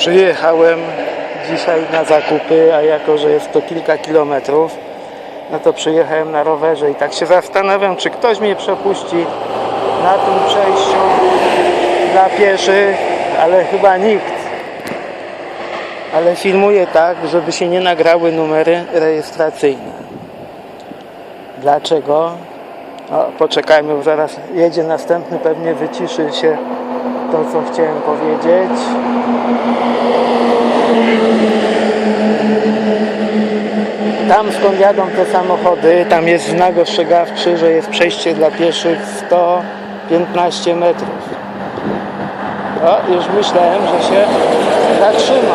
Przyjechałem dzisiaj na zakupy, a jako, że jest to kilka kilometrów, no to przyjechałem na rowerze i tak się zastanawiam, czy ktoś mnie przepuści na tym przejściu dla pieszych, ale chyba nikt. Ale filmuję tak, żeby się nie nagrały numery rejestracyjne. Dlaczego? O, poczekajmy, bo zaraz jedzie następny, pewnie wyciszy się to, co chciałem powiedzieć. Tam skąd jadą te samochody, tam jest znak ostrzegawczy, że jest przejście dla pieszych 115 metrów. O, już myślałem, że się zatrzyma.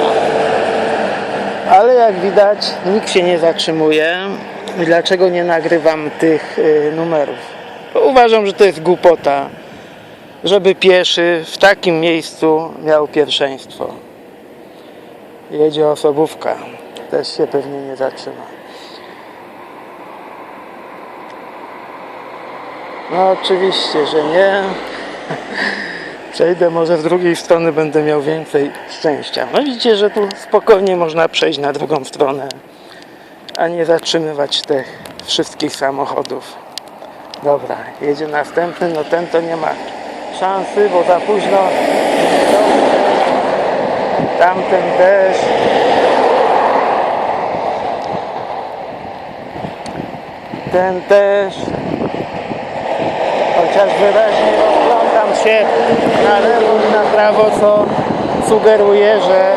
Ale jak widać, nikt się nie zatrzymuje. Dlaczego nie nagrywam tych y, numerów? Bo uważam, że to jest głupota, żeby pieszy w takim miejscu miał pierwszeństwo. Jedzie osobówka, też się pewnie nie zatrzyma. No oczywiście, że nie. Przejdę może z drugiej strony, będę miał więcej szczęścia. No widzicie, że tu spokojnie można przejść na drugą stronę, a nie zatrzymywać tych wszystkich samochodów. Dobra, jedzie następny, no ten to nie ma szansy, bo za późno. Tamten też. Ten też. Chociaż wyraźnie rozglądam się na lewo i na prawo, co sugeruje, że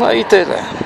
No i.